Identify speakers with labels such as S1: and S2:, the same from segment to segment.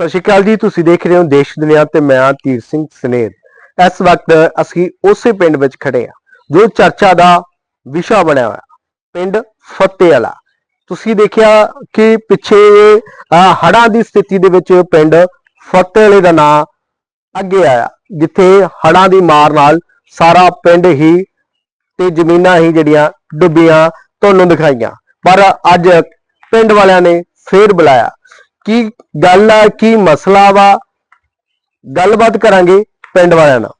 S1: ਸਤਿ ਸ਼੍ਰੀ ਅਕਾਲ ਜੀ, ਤੁਸੀਂ ਦੇਖ ਰਹੇ ਹੋ ਦੇਸ਼ ਦੁਨੀਆ ਤੇ ਮੈਂ ਹਾਂ ਤੀਰ ਸਿੰਘ ਸਨੇਰ। ਇਸ ਵਕਤ ਅਸੀਂ ਉਸੇ ਪਿੰਡ ਵਿੱਚ ਖੜੇ ਹਾਂ, ਜੋ ਚਰਚਾ ਦਾ ਵਿਸ਼ਾ ਬਣਿਆ ਹੋਇਆ, ਪਿੰਡ ਫੱਤੇ ਵਾਲਾ ਤੁਸੀਂ ਦੇਖਿਆ ਕਿ ਪਿੱਛੇ ਹੜਾਂ ਦੀ ਸਥਿਤੀ ਦੇ ਵਿੱਚ ਪਿੰਡ ਫੱਤੇ ਵਾਲੇ ਦਾ ਨਾਂ ਅੱਗੇ ਆਇਆ, ਜਿੱਥੇ ਹੜਾਂ ਦੀ ਮਾਰ ਨਾਲ ਸਾਰਾ ਪਿੰਡ ਹੀ ਤੇ ਜ਼ਮੀਨਾਂ ਹੀ ਜਿਹੜੀਆਂ ਡੁੱਬੀਆਂ, ਤੁਹਾਨੂੰ ਦਿਖਾਈਆਂ। ਪਰ ਅੱਜ ਪਿੰਡ ਵਾਲਿਆਂ ਨੇ ਫੇਰ ਬੁਲਾਇਆ। ਕੀ ਗੱਲ ਆ, ਕੀ ਮਸਲਾ ਵਾ? ਗੱਲਬਾਤ ਕਰਾਂਗੇ ਪਿੰਡ ਵਾਲਿਆਂ ਨਾਲ।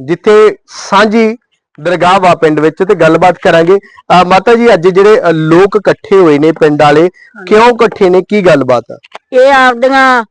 S1: ਜਿੱਥੇ ਸਾਂਝੀ ਦਰਗਾਹ ਵਾ ਪਿੰਡ ਵਿੱਚ ਤੇ ਗੱਲਬਾਤ ਕਰਾਂਗੇ। ਅਹ ਮਾਤਾ ਜੀ, ਅੱਜ ਜਿਹੜੇ ਲੋਕ ਇਕੱਠੇ ਹੋਏ ਨੇ ਪਿੰਡ ਵਾਲੇ, ਕਿਉਂ ਇਕੱਠੇ ਨੇ? ਕੀ ਗੱਲਬਾਤ ਆ?
S2: ਇਹ ਆਪਦੀਆਂ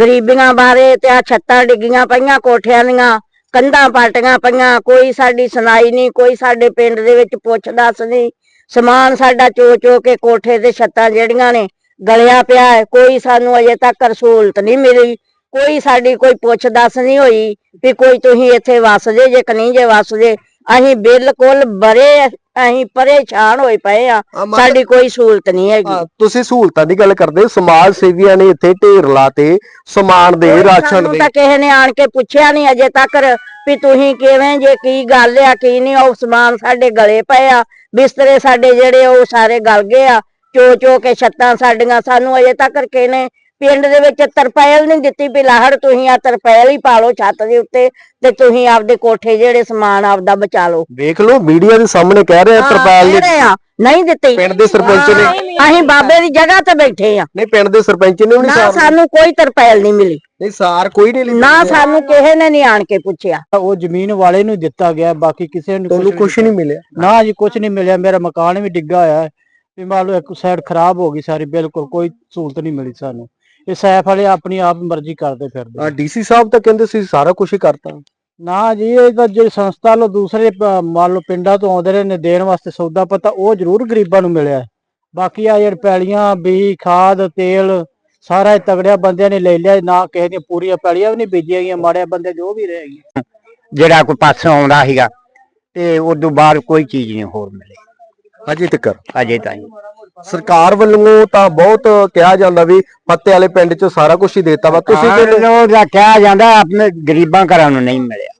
S2: ਗਰੀਬੀਆਂ ਬਾਰੇ ਤੇ ਆ ਛੱਤਾਂ ਡਿੱਗੀਆਂ ਪਈਆਂ, ਕੋਠਿਆਂ ਦੀਆਂ। ਕੰਧਾਂ ਪਾਟੀਆਂ ਪਈਆਂ, ਕੋਈ ਸਾਡੀ ਸੁਣਾਈ ਨਹੀਂ, ਕੋਈ ਸਾਡੇ ਪਿੰਡ ਦੇ ਵਿੱਚ ਪੁੱਛ ਦੱਸ ਨਹੀਂ। ਸਮਾਨ ਸਾਡਾ ਚੋ ਚੋ ਕੇ ਕੋਠੇ ਤੇ ਛੱਤਾਂ ਜਿਹੜੀਆਂ ਨੇ, ਗਲਿਆ ਪਿਆ ਹੈ, ਕੋਈ ਸਾਨੂੰ ਅਜੇ ਤੱਕ ਸਹੂਲਤ ਨਹੀਂ ਮਿਲੀ। ਕੋਈ ਸਾਡੀ ਕੋਈ ਪੁੱਛ ਦੱਸ ਨਹੀਂ ਹੋਈ ਵੀ ਕੋਈ ਤੁਸੀਂ ਇੱਥੇ ਵਸਦੇ ਜੇ ਕਿ ਨਹੀਂ ਜੇ ਵਸਦੇ ਅਸੀਂ ਬਿਲਕੁਲ ਬਰੇ ਅਸੀਂ ਪਰੇਸ਼ਾਨ ਹੋਏ ਪਏ ਆ। ਸਾਡੀ ਕੋਈ ਸਹੂਲਤ ਨਹੀਂ ਹੈਗੀ।
S1: ਹਾਂ, ਤੁਸੀਂ ਸਹੂਲਤਾਂ ਦੀ ਗੱਲ ਕਰਦੇ ਹੋ, ਸਮਾਜ ਸੇਵੀਆਂ ਨੇ ਇੱਥੇ ਢੇਰ ਲਾਤੇ ਸਮਾਨ ਦੇ
S2: ਕੋਈ
S1: ਰਾਸ਼ਨ
S2: ਸਾਨੂੰ
S1: ਦੇ।
S2: ਤਾਂ ਕਿਸੇ ਨੇ ਆਣ ਕੇ ਪੁੱਛਿਆ ਨਹੀਂ ਅਜੇ ਤੱਕ ਵੀ ਤੁਸੀਂ ਕਿਵੇਂ ਜੇ ਕੀ ਗੱਲ ਆ ਕੀ ਨਹੀਂ ਉਹ ਸਮਾਨ ਸਾਡੇ ਗਲੇ ਪਏ ਆ। ਬਿਸਤਰੇ ਸਾਡੇ ਜਿਹੜੇ ਉਹ ਸਾਰੇ ਗਲ ਗਏ ਆ। ਚੋ ਚੋ ਕੇ ਛੱਤਾਂ ਸਾਡੀਆਂ। ਸਾਨੂੰ ਅਜੇ ਤੱਕ ਕਿਸੇ ਨੇ ਪਿੰਡ ਦੇ ਵਿੱਚ ਤਰਪਾਲ ਨਹੀਂ ਦਿੱਤੀ ਵੀ ਲਾਹੜ ਤੁਸੀਂ ਆ ਤਰਪਾਲ ਹੀ ਪਾ ਲਓ ਛੱਤ ਦੇ ਉੱਤੇ ਤੇ ਤੁਸੀਂ ਆਪਦੇ ਕੋਠੇ ਜਿਹੜੇ ਸਮਾਨ ਆਪਦਾ ਬਚਾ ਲਓ।
S1: ਵੇਖ ਲਓ ਮੀਡੀਆ ਦੇ ਸਾਹਮਣੇ ਕਹਿ ਰਹੇ ਆ ਤਰਪਾਲ ਨੇ
S2: ਆ, ਨਹੀਂ ਦਿੱਤੀ।
S1: ਪਿੰਡ ਦੇ ਸਰਪੰਚ ਨੇ
S2: ਅਸੀਂ ਬਾਬੇ ਦੀ ਜਗ੍ਹਾ ਤੇ ਬੈਠੇ ਆ
S1: ਨਹੀਂ ਪਿੰਡ ਦੇ ਸਰਪੰਚ ਨੇ ਵੀ ਨਹੀਂ
S2: ਨਾ
S1: ਸਾਰ
S2: ਸਾਨੂੰ ਕੋਈ ਤਰਪਾਲ ਨਹੀਂ ਮਿਲੀ।
S1: ਨਹੀਂ ਸਾਰ ਕੋਈ ਨਹੀਂ ਲਈ
S2: ਨਾ ਸਾਨੂੰ ਕਿਸੇ ਨੇ ਨਹੀਂ ਆਣ ਕੇ ਪੁੱਛਿਆ।
S3: ਉਹ ਜ਼ਮੀਨ ਵਾਲੇ ਨੂੰ ਦਿੱਤਾ ਗਿਆ ਬਾਕੀ ਕਿਸੇ ਨੂੰ
S1: ਤੁਹਾਨੂੰ ਕੁਝ ਨਹੀਂ ਮਿਲਿਆ।
S3: ਨਾ ਜੀ ਕੁਝ ਨਹੀਂ ਮਿਲਿਆ। ਮੇਰਾ ਮਕਾਨ ਵੀ ਡਿੱਗਾ ਹੋਇਆ ਹੈ। ਵੀ ਮੰਨ ਲਓ ਇੱਕ ਸਾਈਡ ਖਰਾਬ ਹੋ ਗਈ ਸਾਰੀ ਬਿਲਕੁਲ ਕੋਈ ਸਹੂਲਤ ਨਹੀਂ ਮਿਲੀ ਸਾਨੂੰ। ਇਹ ਸੈਫ ਵਾਲੇ ਆਪਣੀ ਆਪ ਮਰਜ਼ੀ ਕਰਦੇ ਫਿਰਦੇ
S1: ਆ ਡੀਸੀ ਸਾਹਿਬ ਤਾਂ ਕਹਿੰਦੇ ਸੀ ਸਾਰਾ ਕੁਝ ਹੀ ਕਰਤਾ।
S3: ਨਾ ਜੀ ਇਹ ਤਾਂ ਜਿਹੜੀ ਸੰਸਥਾ ਲੋ ਦੂਸਰੇ ਪ- ਮੰਨ ਲਓ ਪਿੰਡਾਂ ਤੋਂ ਆਉਂਦੇ ਰਹੇ ਨੇ ਦੇਣ ਵਾਸਤੇ ਸੌਦਾ ਪਤਾ ਉਹ ਜ਼ਰੂਰ ਗਰੀਬਾਂ ਨੂੰ ਮਿਲਿਆ। ਹੈ। ਬਾਕੀ ਆ ਜਿਹੜੇ ਪੈਲੀਆਂ ਬੀ ਖਾਦ ਤੇਲ ਸਾਰਾ ਇਹ ਤਗੜਿਆ ਬੰਦਿਆਂ ਨੇ ਲੈ ਲਿਆ ਨਾ ਕਿਸੇ ਦੀਆਂ ਪੂਰੀਆਂ ਪੈਲੀਆਂ ਵੀ ਨਹੀਂ ਬੀਜੀਆਂ ਗਈਆਂ ਮਾੜਿਆ ਬੰਦੇ ਜੋ ਵੀ ਰਹਿ ਗਏ
S4: ਜਿਹੜਾ ਕੋਈ ਪਾਸੋਂ ਆਉਂਦਾ ਸੀਗਾ ਤੇ ਉਦੋਂ ਬਾਅਦ ਕੋਈ ਚੀਜ਼ ਨਹੀਂ ਹੋਰ ਮਿਲੀ।
S1: ਅਜੇ ਤੱਕ।
S4: ਅਜੇ ਤਾਈਂ।
S1: ਸਰਕਾਰ ਵੱਲੋਂ ਤਾਂ ਬਹੁਤ ਕਿਹਾ ਜਾਂਦਾ ਵੀ ਫੱਤੇ ਵਾਲੇ ਪਿੰਡ 'ਚ ਸਾਰਾ ਕੁਝ ਹੀ ਦੇਤਾ ਵਾ। ਤੁਸੀਂ ਕਹਿੰਦੇ
S4: ਦਾ ਕਿਹਾ ਜਾਂਦਾ ਆਪਣੇ ਗਰੀਬਾਂ ਘਰਾਂ ਨੂੰ ਨਹੀਂ ਮਿਲਿਆ।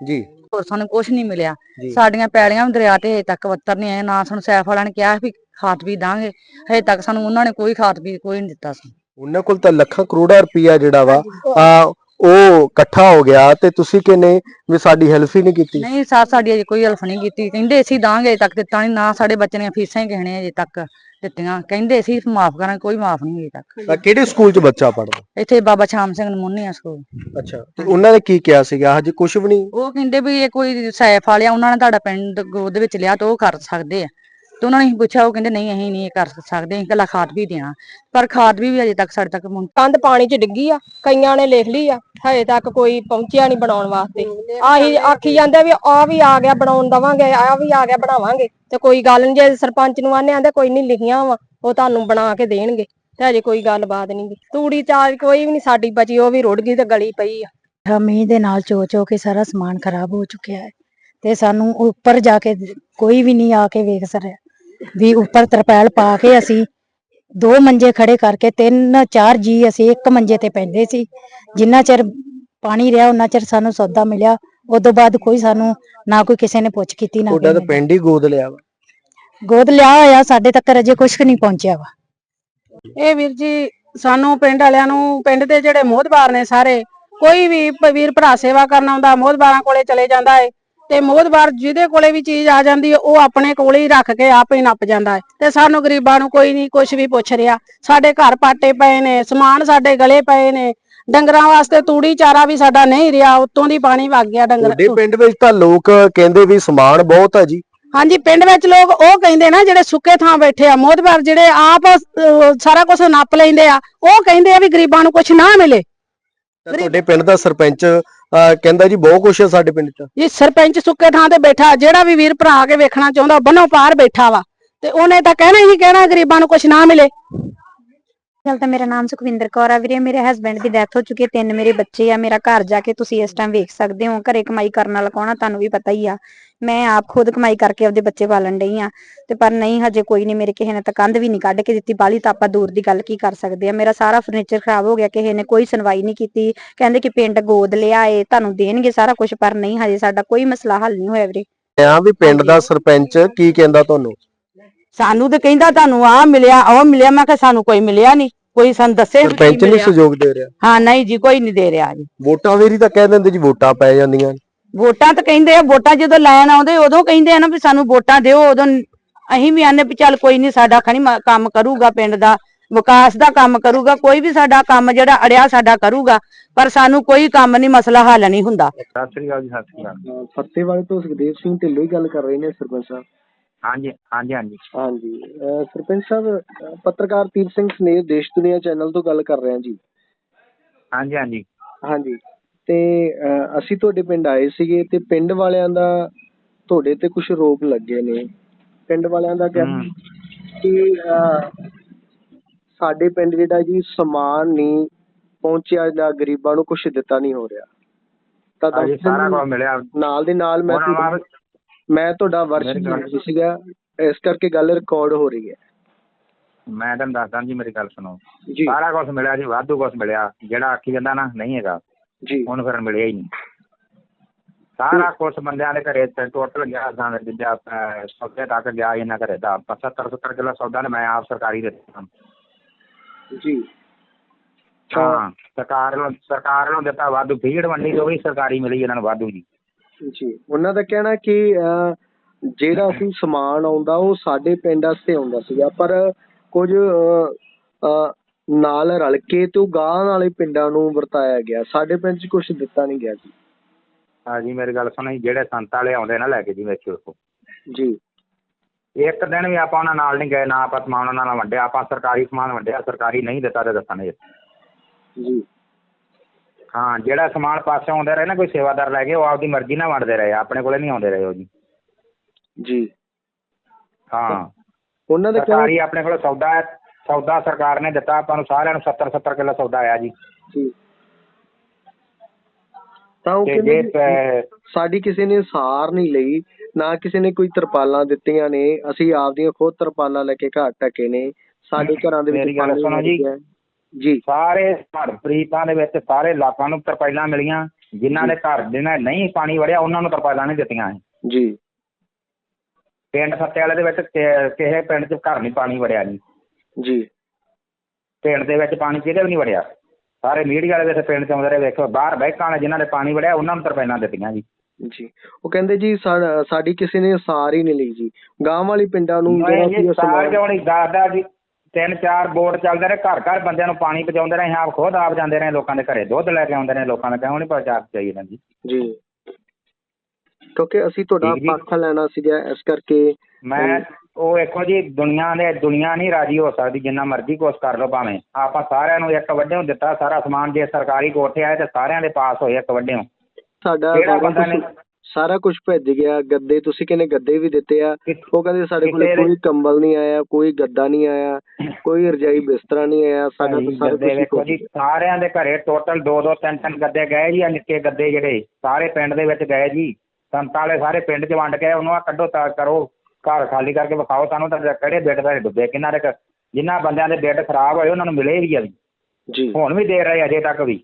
S1: ਜੀ।
S5: ਹੋਰ ਸਾਨੂੰ ਕੁਝ ਨਹੀਂ ਮਿਲਿਆ। ਸਾਡੀਆਂ ਪੈਲੀਆਂ ਵੀ ਦਰਿਆ ਤੇ ਹਜੇ ਤੱਕ ਵੱਤਰ ਨਹੀਂ ਆਏ ਨਾ ਸਾਨੂੰ ਸੈਫ ਵਾਲਿਆਂ ਨੇ ਕਿਹਾ ਵੀ ਖਾਤ ਵੀ ਦਾਂਗੇ। ਹਜੇ ਤੱਕ ਸਾਨੂੰ ਉਹਨਾਂ ਨੇ ਕੋਈ ਖਾਤ ਵੀ ਕੋਈ ਨਹੀਂ ਦਿੱਤਾ ਸਾਨੂੰ।
S1: ਉਹਨਾਂ ਕੋਲ ਤਾਂ ਲੱਖਾਂ ਕਰੋੜਾਂ ਰੁਪਈਆ ਜਿਹੜਾ ਵਾ ਆ ਉਹ ਇਕੱਠਾ ਹੋ ਗਿਆ ਤੇ ਤੁਸੀਂ ਕਹਿੰਦੇ ਵੀ ਸਾਡੀ ਹੈਲਪ ਹੀ ਨਹੀਂ ਕੀਤੀ।
S5: ਨਹੀਂ ਸਾ ਸਾਡੀ ਅਜੇ ਕੋਈ ਹਲਫ ਨਹੀਂ ਕੀਤੀ। ਕਹਿੰਦੇ ਅਸੀਂ ਦਾਂਗੇ ਤੱਕ ਦਿੱਤਾ ਨਹੀਂ ਨਾ ਸਾਡੇ ਬੱਚਿਆਂ ਦੀਆਂ ਫੀਸਾਂ ਹੀ ਨੇ ਅਜੇ ਤੱਕ ਦਿੱਤੀਆਂ। ਕਹਿੰਦੇ ਅਸੀਂ ਮਾਫ ਕਰਾਂਗੇ ਕੋਈ ਮਾਫ ਨਹੀਂ ਹਜੇ ਤੱਕ।
S1: ਤਾਂ ਕਿਹੜੇ ਸਕੂਲ 'ਚ ਬੱਚਾ ਪੜਦਾ
S5: ਇੱਥੇ ਬਾਬਾ ਸ਼ਾਮ ਸਿੰਘ ਨਮੂਨੀਆ ਸਕੂਲ
S1: ਅੱਛਾ ਤੇ ਉਹਨਾਂ ਨੇ ਕੀ ਕਿਹਾ ਸੀਗਾ? ਹਜੇ ਕੁਝ ਵੀ ਨਹੀਂ?
S5: ਉਹ ਕਹਿੰਦੇ ਵੀ ਇਹ ਕੋਈ ਸੈਫ ਵਾਲਿਆ ਉਹਨਾਂ ਨੇ ਤੁਹਾਡਾ ਪਿੰਡ ਗੋਦ ਵਿੱਚ ਲਿਆ ਤਾਂ ਉਹ ਕਰ ਸਕਦੇ ਆ। ਤੇ ਉਹਨਾਂ ਨੇ ਪੁੱਛਿਆ ਉਹ ਕਹਿੰਦੇ ਨਹੀਂ ਅਸੀਂ ਨਹੀਂ ਇਹ ਕਰ ਸਕਦੇ ਅਸੀਂ ਇਕੱਲਾ ਖਾਦ ਵੀ ਦੇਣਾ ਪਰ ਖਾਦ ਵੀ ਵੀ ਅਜੇ ਤੱਕ ਸਾਡੇ ਤੱਕ
S6: ਕੰਧ ਪਾਣੀ 'ਚ ਡਿੱਗੀ ਆ ਕਈਆਂ ਨੇ ਲਿਖ ਲਈ ਆ ਹਜੇ ਤੱਕ ਕੋਈ ਪਹੁੰਚਿਆ ਨਹੀਂ ਬਣਾਉਣ ਵਾਸਤੇ। ਆਹੀ ਆਖੀ ਜਾਂਦੇ ਵੀ ਆ ਵੀ ਆ ਗਿਆ ਬਣਾਉਣ ਦਵਾਂਗੇ ਆ ਵੀ ਆ ਗਿਆ ਬਣਾਵਾਂਗੇ। ਤੇ ਕੋਈ ਗੱਲ ਨਹੀਂ ਜੇ ਸਰਪੰਚ ਨੂੰ ਆਨੇ ਆਂਦੇ ਕੋਈ ਨਹੀਂ ਲਿਖੀਆਂ ਵਾ ਉਹ ਤੁਹਾਨੂੰ ਬਣਾ ਕੇ ਦੇਣਗੇ। ਤੇ ਹਜੇ ਕੋਈ ਗੱਲਬਾਤ ਨਹੀਂ ਗੀ। ਤੂੜੀ ਚਾਰ ਕੋਈ ਵੀ ਨਹੀਂ ਸਾਡੀ ਬਚੀ ਉਹ ਵੀ ਰੁੜ ਗਈ ਤੇ ਗਲੀ ਪਈ ਆ।
S7: ਮੀਂਹ ਦੇ ਨਾਲ ਚੋ ਚੋ ਕੇ ਸਾਰਾ ਸਮਾਨ ਖਰਾਬ ਹੋ ਚੁੱਕਿਆ ਹੈ। ਤੇ ਸਾਨੂੰ ਉੱਪਰ ਜਾ ਕੇ ਕੋਈ ਵੀ ਨਹੀਂ ਆ ਕੇ ਵੇਖ ਸਰਿਆ ਵੀ ਉੱਪਰ ਤਰਪਾਲ ਪਾ ਕੇ ਅਸੀਂ ਦੋ ਮੰਜੇ ਖੜੇ ਕਰਕੇ ਤਿੰਨ ਚਾਰ ਜੀ ਅਸੀਂ ਇੱਕ ਮੰਜੇ ਤੇ ਪੈਂਦੇ ਸੀ। ਜਿੰਨਾ ਚਿਰ ਪਾਣੀ ਰਿਹਾ ਉਹਨਾਂ ਚਿਰ ਸਾਨੂੰ ਸੌਦਾ ਮਿਲਿਆ। ਉਦੋਂ ਬਾਅਦ ਕੋਈ ਸਾਨੂੰ ਨਾ ਕੋਈ ਕਿਸੇ ਨੇ ਪੁੱਛ ਕੀਤੀ ਨਾ
S1: ਤੁਹਾਡਾ
S7: ਕਿਸੇ
S1: ਤਾਂ
S7: ਨੇ।
S1: ਪਿੰਡ ਹੀ ਗੋਦ ਲਿਆ ਵਾ।
S7: ਗੋਦ ਲਿਆ ਹੋਇਆ ਸਾਡੇ ਤੱਕ ਅਜੇ ਕੁਝ ਨਹੀਂ ਪਹੁੰਚਿਆ ਵਾ।
S6: ਇਹ ਵੀਰ ਜੀ ਸਾਨੂੰ ਪਿੰਡ ਵਾਲਿਆਂ ਨੂੰ ਪਿੰਡ ਦੇ ਜਿਹੜੇ ਮੋਹਦਬਾਰ ਨੇ ਸਾਰੇ ਕੋਈ ਵੀ ਪ- ਵੀਰ ਭਰਾ ਸੇਵਾ ਕਰਨ ਆਉਂਦਾ ਮੋਹਦਬਾਰਾਂ ਕੋਲੇ ਚਲੇ ਜਾਂਦਾ ਹੈ ਤੇ ਮੋਹਦਬਾਰ ਜਿਹਦੇ ਕੋਲੇ ਵੀ ਚੀਜ਼ ਆ ਜਾਂਦੀ ਹੈ ਉਹ ਆਪਣੇ ਕੋਲੇ ਹੀ ਰੱਖ ਕੇ ਆਪ ਹੀ ਨੱਪ ਜਾਂਦਾ ਹੈ। ਤੇ ਸਾਨੂੰ ਗਰੀਬਾਂ ਨੂੰ ਕੋਈ ਨਹੀਂ ਕੁਝ ਵੀ ਪੁੱਛ ਰਿਹਾ। ਸਾਡੇ ਘਰ ਪਾਟੇ ਪਏ ਨੇ ਸਮਾਨ ਸਾਡੇ ਗਲੇ ਪਏ ਨੇ। ਡੰਗਰਾਂ ਵਾਸਤੇ ਤੂੜੀ ਚਾਰਾ ਵੀ ਸਾਡਾ ਨਹੀਂ ਰਿਹਾ ਉਤੋਂ ਦੀ ਪਾਣੀ ਵਗ ਗਿਆ
S1: ਤੁਹਾਡੇ
S6: ਡੰਗਰ
S1: ਪਿੰਡ ਵਿੱਚ ਤਾਂ ਲੋਕ ਕਹਿੰਦੇ ਵੀ ਸਮਾਨ ਬਹੁਤ ਆ ਜੀ।
S6: ਹਾਂਜੀ ਪਿੰਡ ਵਿੱਚ ਲੋਕ ਉਹ ਕਹਿੰਦੇ ਨਾ ਜਿਹੜੇ ਸੁੱਕੇ ਥਾਂ ਬੈਠੇ ਆ ਮੋਹਦਬਾਰ ਜਿਹੜੇ ਆਪ ਅਹ, ਸਾਰਾ ਕੁਝ ਨੱਪ ਲੈਂਦੇ ਆ ਉਹ ਕਹਿੰਦੇ ਆ ਵੀ ਗਰੀਬਾਂ ਨੂੰ ਕੁਝ ਨਾ ਮਿਲੇ।
S1: ਤਾਂ ਤੁਹਾਡੇ ਪਿੰਡ ਦਾ ਸਰਪੰਚ ਅਹ, ਕਹਿੰਦਾ ਜੀ ਬਹੁਤ ਕੁਛ ਹੈ ਸਾਡੇ ਪਿੰਡ 'ਚ।
S6: ਜੀ ਸਰਪੰਚ ਸੁੱਕੇ ਥਾਂ ਤੇ ਬੈਠਾ ਜਿਹੜਾ ਵੀ ਵੀਰ ਭਰਾ ਆ ਕੇ ਵੇਖਣਾ ਚਾਹੁੰਦਾ ਬੰਨੋ ਪਾਰ ਬੈਠਾ ਵਾ। ਤੇ ਉਹਨੇ ਤਾਂ ਕਹਿਣਾ ਹੀ ਕਹਿਣਾ ਗਰੀਬਾਂ ਨੂੰ ਕੁਝ ਨਾ ਮਿਲੇ।
S7: ਚਲ ਤਾਂ ਮੇਰਾ ਨਾਮ ਸੁਖਵਿੰਦਰ ਕੌਰ ਆ ਵੀਰੇ, ਮੇਰੇ ਹਸਬੰਡ ਦੀ ਡੈਥ ਹੋ ਚੁੱਕੀ ਹੈ, ਤਿੰਨ ਮੇਰੇ ਬੱਚੇ ਆ, ਮੇਰਾ ਘਰ ਜਾ ਕੇ ਤੁਸੀਂ ਇਸ ਟਾਈਮ ਵੇਖ ਸਕਦੇ ਹੋ, ਘਰੇ ਕਮਾਈ ਕਰਨ ਵਾਲਾ ਕੌਣ ਆ, ਤੁਹਾਨੂੰ ਵੀ ਪਤਾ ਹੀ ਆ। ਮੈਂ ਆਪ ਖੁਦ ਕਮਾਈ ਕਰਕੇ ਆਪਦੇ ਬੱਚੇ ਪਾਲਣ ਡਈ ਆ, ਤੇ ਪਰ ਨਹੀਂ, ਹਜੇ ਕੋਈ ਨਹੀਂ ਮੇਰੇ ਕਿਸੇ ਨੇ ਤਾਂ ਕੰਧ ਵੀ ਨਹੀਂ ਕੱਢ ਕੇ ਦਿੱਤੀ ਬਾਲੀ ਤਾਂ ਆਪਾਂ ਦੂਰ ਦੀ ਗੱਲ ਕੀ ਕਰ ਸਕਦੇ ਆ। ਮੇਰਾ ਸਾਰਾ ਫਰਨੀਚਰ ਖਰਾਬ ਹੋ ਗਿਆ, ਕਿਸੇ ਨੇ ਕੋਈ ਸੁਣਵਾਈ ਨਹੀਂ ਕੀਤੀ, ਕਹਿੰਦੇ ਕਿ ਪਿੰਡ ਗੋਦ ਲਿਆਏ, ਤੁਹਾਨੂੰ ਦੇਣਗੇ ਸਾਰਾ ਕੁਝ ਪਰ ਨਹੀਂ, ਹਜੇ ਸਾਡਾ ਕੋਈ ਮਸਲਾ ਹੱਲ ਨਹੀਂ ਹੋਇਆ ਵੀਰੇ।
S8: ਆ ਵੀ ਪਿੰਡ ਦਾ ਸਰਪੰਚ ਕੀ ਕਹਿੰਦਾ ਤੁਹਾਨੂੰ?
S9: ਸਾਨੂੰ ਤੇ ਕਹਿੰਦਾ ਤੁਹਾਨੂੰ ਆ ਮਿਲਿਆ ਉਹ ਮਿਲਿਆ। ਮੈਂ ਕਿਹਾ ਸਾਨੂੰ ਕੋਈ ਮਿਲਿਆ ਨਹੀਂ। ਕੋਈ ਸਾਨੂੰ ਦੱਸੇ ਵੀ
S8: ਸਰਪੰਚ ਨਹੀਂ
S9: ਮਿਲਿਆ।
S8: ਸਹਿਯੋਗ ਦੇ ਰਿਹਾ।
S9: ਹਾਂ ਨਹੀਂ ਜੀ ਕੋਈ ਨਹੀਂ ਦੇ ਰਿਹਾ ਜੀ।
S8: ਵੋਟਾਂ ਵੇਰੀ ਤਾਂ ਕਹਿ ਦਿੰਦੇ ਜੀ ਵੋਟਾਂ ਪੈ ਜਾਂਦੀਆਂ।
S9: ਵੋਟਾਂ ਤਾਂ ਕਹਿੰਦੇ ਆ ਵੋਟਾਂ ਜਦੋਂ ਲੈਣ ਆਉਂਦੇ ਉਦੋਂ ਕਹਿੰਦੇ ਆ ਨਾ ਵੀ ਸਾਨੂੰ ਵੋਟਾਂ ਦਿਓ ਉਦੋਂ ਅਸੀਂ ਵੀ ਆਨੇ ਵੀ ਚੱਲ ਕੋਈ ਨਹੀਂ ਸਾਡਾ ਖਣੀ ਮ- ਕੰਮ ਕਰੂਗਾ ਪਿੰਡ ਦਾ ਵਿਕਾਸ ਦਾ ਕੰਮ ਕਰੂਗਾ ਕੋਈ ਵੀ ਸਾਡਾ ਕੰਮ ਜਿਹੜਾ ਅੜਿਆ ਸਾਡਾ ਕਰੂਗਾ ਪਰ ਸਾਨੂੰ ਕੋਈ ਕੰਮ ਨਹੀਂ ਮਸਲਾ ਹੱਲ ਨਹੀਂ ਹੁੰਦਾ।
S4: ਸਤਿ ਸ੍ਰੀ ਅਕਾਲ ਜੀ ਸਤਿ ਸ੍ਰੀ ਅਕਾਲ।
S8: ਫੱਤੇਵਾਲੇ ਤੋਂ ਸੁਖਦੇਵ ਸਿੰਘ ਢਿੱਲੋਂ ਹੀ ਗੱਲ ਕਰ ਰਹੇ ਨੇ ਸਰਪੰਚ ਸਾਹਿਬ।
S4: ਹਾਂਜੀ ਹਾਂਜੀ ਹਾਂਜੀ।
S8: ਹਾਂਜੀ। ਅਹ ਸਰਪੰਚ ਸਾਹਿਬ ਪੱਤਰਕਾਰ ਤੀਰ ਸਿੰਘ ਸਨੇਹ ਦੇਸ਼ ਦੁਨੀਆ ਚੈਨਲ ਤੋਂ ਗੱਲ ਕਰ ਰਹੇ ਹਾਂ ਜੀ।
S4: ਹਾਂਜੀ ਹਾਂਜੀ।
S8: ਹਾਂਜੀ। ਤੇ ਅਹ ਅਸੀਂ ਤੁਹਾਡੇ ਪਿੰਡ ਆਏ ਸੀਗੇ ਤੇ ਪਿੰਡ ਵਾਲਿਆਂ ਦਾ ਤੁਹਾਡੇ ਤੇ ਕੁਝ ਰੋਪ ਲੱਗੇ ਨੇ। ਪਿੰਡ ਵਾਲਿਆਂ ਦਾ ਕਹਿਣਾ। ਕਿ ਅਹ, ਸਾਡੇ ਪਿੰਡ ਜਿਹੜਾ ਜੀ ਸਮਾਨ ਨਹੀਂ ਪਹੁੰਚਿਆ ਜਾਂ ਗਰੀਬਾਂ ਨੂੰ ਕੁਝ ਦਿੱਤਾ ਨਹੀਂ ਹੋ ਰਿਹਾ। ਤਾਂ
S4: ਹਾਂਜੀ ਸਾਰਾ ਕੁਝ ਮਿਲਿਆ।
S8: ਨਾਲ ਦੇ ਨਾਲ ਮੈਂ
S4: ਉਹਨਾਂ
S8: ਮੈਂ ਤੁਹਾਡਾ ਵਰਸ਼
S4: ਮੇਰੀ ਗੱਲ-
S8: ਜਾਣਦਾ ਸੀਗਾ ਇਸ ਕਰਕੇ ਗੱਲ ਰਿਕਾਰਡ ਹੋ ਰਹੀ ਹੈ।
S4: ਮੈਂ ਤੁਹਾਨੂੰ ਦੱਸਦਾ ਜੀ ਮੇਰੀ ਗੱਲ ਸੁਣੋ।
S8: ਜੀ।
S4: ਸਾਰਾ ਕੁਝ ਮਿਲਿਆ ਜੀ ਵਾਧੂ ਕੁਝ ਮਿਲਿਆ। ਜਿਹੜਾ ਆਖੀ ਜਾਂਦਾ ਨਾ ਨਹੀਂ ਹੈਗਾ।
S8: ਜੀ।
S4: ਉਹਨੂੰ ਫਿਰ ਮਿਲਿਆ ਹੀ ਨਹੀਂ। ਸਾਰਾ ਕੁਝ ਬੰਦਿਆਂ ਦੇ ਘਰੇ ਟੋਟਲ ਗਿਆ ਸਾਂ ਜਿੱਦਾਂ ਸੌਦੇ ਤੱਕ ਗਿਆ ਇਹਨਾਂ ਘਰੇ ਦਾ 75 70 ਕਿਲੋ ਸੌਦਾ ਨੇ ਮੈਂ ਆਪ ਸਰਕਾਰੀ ਦਿੱਤਾ।
S8: ਜੀ।
S4: ਹਾਂ ਸਰਕਾਰ ਨੂੰ ਸਰਕਾਰ ਨੂੰ ਦਿੱਤਾ ਵਾਧੂ ਫੀਡ ਵੰਡੀ ਤੋਂ ਵੀ ਸਰਕਾਰੀ ਮਿਲੀ ਇਹਨਾਂ ਨੂੰ ਵਾਧੂ ਜੀ।
S8: ਜੀ। ਉਹਨਾਂ ਦਾ ਕਹਿਣਾ ਕਿ ਅਹ, ਜਿਹੜਾ ਅਸੀਂ ਸਮਾਨ ਆਉਂਦਾ ਉਹ ਸਾਡੇ ਪਿੰਡ ਵਾਸਤੇ ਆਉਂਦਾ ਸੀਗਾ। ਪਰ ਕੁਝ ਅਹ, ਅਹ, ਨਾਲ ਰਲ ਕੇ ਤੇ ਉਹ ਗਾਂ ਵਾਲੇ ਪਿੰਡਾਂ ਨੂੰ ਵਰਤਾਇਆ ਗਿਆ। ਸਾਡੇ ਪਿੰਡ 'ਚ ਕੁਝ ਦਿੱਤਾ ਨਹੀਂ ਗਿਆ ਜੀ।
S4: ਹਾਂ ਜੀ ਮੇਰੀ ਗੱਲ ਸੁਣੋ ਜੀ। ਜਿਹੜੇ ਸੰਤ ਵਾਲੇ ਆਉਂਦੇ ਨਾ ਲੈ ਕੇ ਜੀ ਵੇਖਿਓ
S8: ਜੀ।
S4: ਇੱਕ ਦਿਨ ਵੀ ਆਪਾਂ ਉਹਨਾਂ ਨਾਲ ਨਹੀਂ ਗਏ ਨਾ ਆਪਾਂ ਸਮਾਨ ਉਹਨਾਂ ਨਾਲ ਵੰਡਿਆ। ਆਪਾਂ ਸਰਕਾਰੀ ਸਮਾਨ ਵੰਡਿਆ ਸਰਕਾਰੀ ਨਹੀਂ ਦਿੱਤਾ ਤੇ ਦੱਸਣਗੇ
S8: ਜੀ।
S4: ਹਾਂ ਜਿਹੜਾ ਸਮਾਨ ਪਾਸੇ ਆਉਂਦੇ ਰਹੇ ਨਾ ਕੋਈ ਸੇਵਾਦਾਰ ਲੈ ਕੇ ਉਹ ਆਪਦੀ ਮਰਜ਼ੀ ਨਾਲ ਵੰਡਦੇ ਰਹੇ ਆਪਣੇ ਕੋਲੇ ਨਹੀਂ ਆਉਂਦੇ ਰਹੇ ਉਹ ਜੀ।
S8: ਜੀ।
S4: ਹਾਂ।
S8: ਉਹਨਾਂ ਦਾ
S4: ਸਰਕਾਰੀ ਆਪਣੇ ਕੋਲ ਸੌਦਾ ਹੈ ਸੌਦਾ ਸਰਕਾਰ ਨੇ ਦਿੱਤਾ ਆਪਾਂ ਨੂੰ ਸਾਰਿਆਂ ਨੂੰ 70 70 ਕਿਲੋ ਸੌਦਾ ਆਇਆ ਜੀ।
S8: ਜੀ। ਤਾਂ ਉਹ ਕਹਿੰਦੇ ਸਾਡੀ ਕਿਸੇ ਨੇ ਸਾਰ ਨਹੀਂ ਲਈ ਨਾ ਕਿਸੇ ਨੇ ਕੋਈ ਤਰਪਾਲਾਂ ਦਿੱਤੀਆਂ ਨੇ ਅਸੀਂ ਆਪਦੀਆਂ ਖੁਦ ਤਰਪਾਲਾਂ ਲੈ ਕੇ ਘਰ ਟਕੇ ਨੇ ਸਾਡੇ ਘਰਾਂ ਦੇ ਵਿੱਚ
S4: ਮੇਰੀ ਗੱਲ
S8: ਪਾਣੀ
S4: ਸੁਣੋ ਜੀ।
S8: ਜੀ।
S4: ਸਾਰੇ ਹਰਪ੍ਰੀਤਾਂ ਦੇ ਵਿੱਚ ਸਾਰੇ ਇਲਾਕਿਆਂ ਨੂੰ ਤਰਪਾਲਾਂ ਮਿਲੀਆਂ ਜਿਨ੍ਹਾਂ ਦੇ ਘਰ ਦੇ ਨਾਲ ਨਹੀਂ ਪਾਣੀ ਵੜਿਆ ਉਹਨਾਂ ਨੂੰ ਤਰਪਾਲਾਂ ਨਹੀਂ ਦਿੱਤੀਆਂ।
S8: ਜੀ।
S4: ਪਿੰਡ ਵਾਲੇ ਦੇ ਵਿੱਚ ਕਿਸੇ ਪਿੰਡ 'ਚ ਘਰ ਨਹੀਂ ਪਾਣੀ ਵੜਿਆ ਜੀ।
S8: ਜੀ।
S4: ਪਿੰਡ ਦੇ ਵਿੱਚ ਪਾਣੀ ਕਿਤੇ ਵੀ ਨਹੀਂ ਵੜਿਆ। ਸਾਰੇ ਮੀਡੀਆ ਵਾਲੇ ਦੇ ਪਿੰਡ 'ਚ ਆਉਂਦੇ ਰਹੇ ਵੇਖੋ ਬਾਹਰ ਬੈਕਾਂ ਵਾਲੇ ਜਿਨ੍ਹਾਂ ਨੇ ਪਾਣੀ ਵੜਿਆ ਉਹਨਾਂ ਨੂੰ ਤਰਪਾਲਾਂ ਦਿੱਤੀਆਂ ਜੀ।
S8: ਜੀ। ਉਹ ਕਹਿੰਦੇ ਜੀ ਸਾਡੀ ਕਿਸੇ ਨੇ ਸਾਰ ਹੀ ਨਹੀਂ ਲਈ ਜੀ। ਗਾਂਵ ਵਾਲੀ ਪਿੰਡਾਂ ਨੂੰ ਜਿਹੜਾ ਸੀ ਉਹ
S4: ਸਾਰ ਕਿਉਂ ਨਹੀਂ? ਦਾਦਾ ਜੀ ਤਿੰਨ ਚਾਰ ਬੋਟ ਚੱਲਦੇ ਰਹੇ ਘਰ ਘਰ ਬੰਦਿਆਂ ਨੂੰ ਪਾਣੀ ਪਹੁੰਚਾਉਂਦੇ ਰਹੇ ਆਪ ਖੁਦ ਆਪ ਜਾਂਦੇ ਰਹੇ ਲੋਕਾਂ ਦੇ ਘਰੇ ਦੁੱਧ ਲੈ ਕੇ ਆਉਂਦੇ ਰਹੇ ਲੋਕਾਂ ਦਾ ਕਿਉਂ ਨਹੀਂ ਪਹੁੰਚਾ ਚਾਹੀਦਾ ਜੀ
S8: ਜੀ। ਕਿਉਂਕਿ ਅਸੀਂ ਤੁਹਾਡਾ
S4: ਠੀਕ ਜੀ।
S8: ਪੱਖ ਲੈਣਾ ਸੀਗਾ ਇਸ ਕਰਕੇ
S4: ਮੈਂ ਉਹ ਵੇਖੋ ਜੀ ਦੁਨੀਆ ਦੇ ਦੁਨੀਆ ਨਹੀਂ ਰਾਜੀ ਹੋ ਸਕਦੀ ਜਿੰਨਾ ਮਰਜ਼ੀ ਕੋਸ਼ਿਸ਼ ਕਰ ਲਓ ਭਾਵੇਂ। ਆਪਾਂ ਸਾਰਿਆਂ ਨੂੰ ਇੱਕ ਵੱਡਿਓਂ ਦਿੱਤਾ ਸਾਰਾ ਸਮਾਨ ਜੇ ਸਰਕਾਰੀ ਕੋਠੇ ਆਏ ਤੇ ਸਾਰਿਆਂ ਦੇ ਪਾਸ ਹੋਏ ਇੱਕ ਵੱਡਿਓਂ
S8: ਸਾਡਾ
S4: ਬੰਦਾ ਨੇ-
S8: ਸਾਰਾ ਕੁਝ ਭੇਜ ਗਿਆ ਗੱਦੇ ਤੁਸੀਂ ਕਹਿੰਦੇ ਗੱਦੇ ਵੀ ਦਿੱਤੇ ਆ ਉਹ ਕਹਿੰਦੇ ਸਾਡੇ ਕੋਲ ਕੋਈ ਕੰਬਲ ਨਹੀਂ ਆਇਆ ਕੋਈ ਗੱਦਾ ਨਹੀਂ ਆਇਆ ਕੋਈ ਰਜਾਈ ਬਿਸਤਰਾ ਨਹੀਂ ਆਇਆ ਸਾਡਾ ਤਾਂ ਸਾਰਾ
S4: ਗੱਦੇ ਵੇਖੋ ਜੀ ਸਾਰਿਆਂ ਦੇ ਘਰੇ ਟੋਟਲ ਦੋ ਦੋ ਤਿੰਨ ਤਿੰਨ ਗੱਦੇ ਗਏ ਜੀ ਆ ਨਿੱਕੇ ਗੱਦੇ ਜਿਹੜੇ ਸਾਰੇ ਪਿੰਡ ਦੇ ਵਿੱਚ ਗਏ ਜੀ। ਸੰਤਾਂ ਵਾਲੇ ਸਾਰੇ ਪਿੰਡ 'ਚ ਵੰਡ ਕੇ ਉਹਨੂੰ ਆ ਕੱਢੋ ਤਾਂ ਕਰੋ ਘਰ ਖਾਲੀ ਕਰਕੇ ਵਿਖਾਓ ਸਾਨੂੰ ਤਾਂ ਕਿਹੜੇ ਬੈੱਡ ਸਾਰੇ ਡੁੱਬੇ ਕਿੰਨਾ ਦੇ ਘ- ਜਿਨ੍ਹਾਂ ਬੰਦਿਆਂ ਦੇ ਬੈੱਡ ਖਰਾਬ ਹੋਏ ਉਹਨਾਂ ਨੂੰ ਮਿਲੇ ਵੀ ਆ ਜੀ। ਹੁਣ ਵੀ ਦੇ ਰਹੇ ਅਜੇ ਤੱਕ ਵੀ।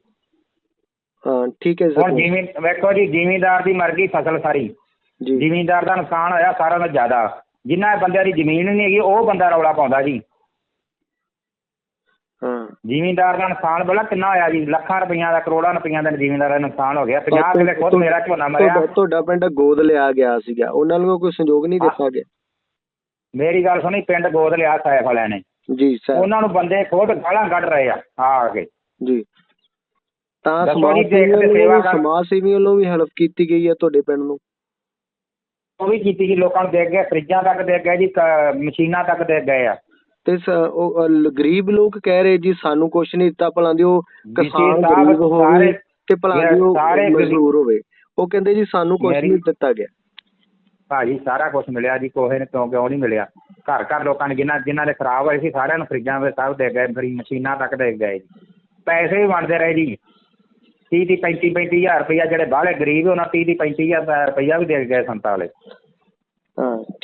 S8: ਠੀਕ ਹੈ
S4: ਹੁਣ
S8: ਸਰ।
S4: ਜਿਮੀ ਵੇਖੋ ਜੀ ਜ਼ਿਮੀਂਦਾਰ ਦੀ ਮਰ ਗਈ ਫਸਲ ਸਾਰੀ।
S8: ਜੀ।
S4: ਜ਼ਿਮੀਂਦਾਰ ਦਾ ਨੁਕਸਾਨ ਹੋਇਆ ਸਾਰਿਆਂ ਨਾਲੋਂ ਜ਼ਿਆਦਾ। ਜਿਨ੍ਹਾਂ ਬੰਦਿਆਂ ਦੀ ਜ਼ਮੀਨ ਨਹੀਂ ਹੈਗੀ ਉਹ ਬੰਦਾ ਰੌਲਾ ਪਾਉਂਦਾ ਜੀ।
S8: ਹਾਂ।
S4: ਜ਼ਿਮੀਂਦਾਰ ਦਾ ਨੁਕਸਾਨ ਬੜਾ ਕਿੰਨਾ ਹੋਇਆ ਜੀ ਲੱਖਾਂ ਰੁਪਈਆ ਦਾ ਕਰੋੜਾਂ ਰੁਪਈਆ ਦਾ ਜ਼ਿਮੀਂਦਾਰ ਦਾ ਨੁਕਸਾਨ ਹੋ ਗਿਆ। 50 ਕਿੱਲੇ ਖੁਦ ਮੇਰਾ ਝੋਨਾ ਮਰਿਆ।
S8: ਤੁਹਾਡਾ- ਤੁਹਾਡਾ ਪਿੰਡ ਗੋਦ ਲਿਆ ਗਿਆ ਸੀਗਾ। ਉਹਨਾਂ ਨੂੰ ਕੋਈ ਸੰਯੋਗ ਨਹੀਂ ਦਿੱਤਾ ਗਿਆ।
S4: ਮੇਰੀ ਗੱਲ ਸੁਣੀ ਪਿੰਡ ਗੋਦ ਲਿਆ ਸਾਇਫ ਵਾਲਿਆਂ ਨੇ।
S8: ਜੀ ਸਰ
S4: ਉਹਨਾਂ ਨੂੰ ਬੰਦੇ ਖੁਦ ਗਾਲਾਂ ਕੱਢ ਰਹੇ ਆ ਆ ਆ ਕੇ।
S8: ਜੀ। ਤਾਂ ਸਮਾਜ ਸੇਵੀਆਂ
S4: ਕਰ-
S8: ਸਮਾਜ ਸੇਵੀਆਂ ਵੱਲੋਂ ਵੀ ਹੈਲਪ ਕੀਤੀ ਗਈ ਹੈ ਤੁਹਾਡੇ ਪਿੰਡ ਨੂੰ?
S4: ਉਹ ਵੀ ਕੀਤੀ ਜੀ ਲੋਕਾਂ ਨੂੰ ਦੇ ਗਏ ਫਰਿੱਜਾਂ ਤੱਕ ਦੇ ਗਏ ਜੀ ਕ- ਮਸ਼ੀਨਾਂ ਤੱਕ ਦੇ ਗਏ ਆ।
S8: ਤੇ ਸ- ਉਹ ਲ- ਗਰੀਬ ਲੋਕ ਕਹਿ ਰਹੇ ਜੀ ਸਾਨੂੰ ਕੁਛ ਨਹੀਂ ਦਿੱਤਾ ਭਲਾਂ ਦੀ ਉਹ ਕਿਸਾਨ
S4: ਸਾਹਿਬ
S8: ਗਰੀਬ ਹੋਵੇ
S4: ਸਾਰੇ-
S8: ਤੇ ਭਲਾਂ ਦੀ ਉਹ
S4: ਸਾਰੇ ਗਰੀਬ-
S8: ਮਜ਼ਦੂਰ ਹੋਵੇ। ਉਹ ਕਹਿੰਦੇ ਜੀ ਸਾਨੂੰ ਕੁਛ ਨਹੀਂ ਦਿੱਤਾ ਗਿਆ।
S4: ਭਾਜੀ ਸਾਰਾ ਕੁਝ ਮਿਲਿਆ ਜੀ ਕੋਹੇ ਨੇ ਕਿਉਂ ਕਿਉਂ ਨਹੀਂ ਮਿਲਿਆ। ਘਰ ਘਰ ਲੋਕਾਂ ਨੇ ਜਿਨ੍ਹਾਂ ਜਿਨ੍ਹਾਂ ਦੇ ਖਰਾਬ ਹੋਏ ਸੀ ਸਾਰਿਆਂ ਨੂੰ ਫਰਿੱਜਾਂ ਦੇ ਸਭ ਦੇ ਗਏ ਫਰੀ ਮਸ਼ੀਨਾਂ ਤੱਕ ਦੇ ਗਏ ਜੀ। ਪੈਸੇ ਵੀ ਵੰਡਦੇ ਰਹੇ ਜੀ। ਤੀਹ ਦੀ 35 35000 ਰੁਪਇਆ ਜਿਹੜੇ ਬਾਹਲੇ ਗਰੀਬ ਉਹਨਾਂ 30 ਦੀ 35000 ਰੁਪਇਆ ਵੀ ਦੇ ਕੇ ਗਏ ਸੰਤਾਂ ਵਾਲੇ।